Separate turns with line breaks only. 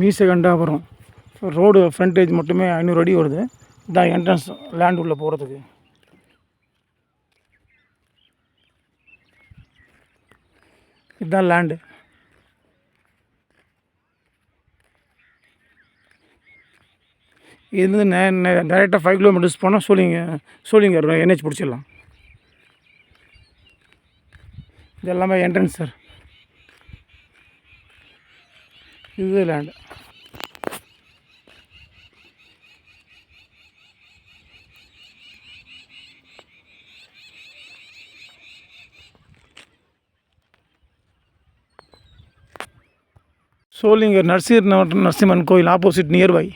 மீசை வரும். Road frontage மட்டுமே ஐநூறு அடி வருது. இதான் என்ட்ரன்ஸ் லேண்ட் உள்ளே போகிறதுக்கு இதுதான் லேண்டு இது வந்து நே டேரெக்டாக ஃபைவ் கிலோமீட்டர்ஸ் போனால் சோழிங்க சோழிங்கர் என்ஹெச் பிடிச்சிடலாம். இது எல்லாமே என்ட்ரன்ஸ் சார் இது லேண்டு சோளிங்கர் நரசிம்மன் நரசிம்மன் கோயில் ஆப்போசிட் நியர்பை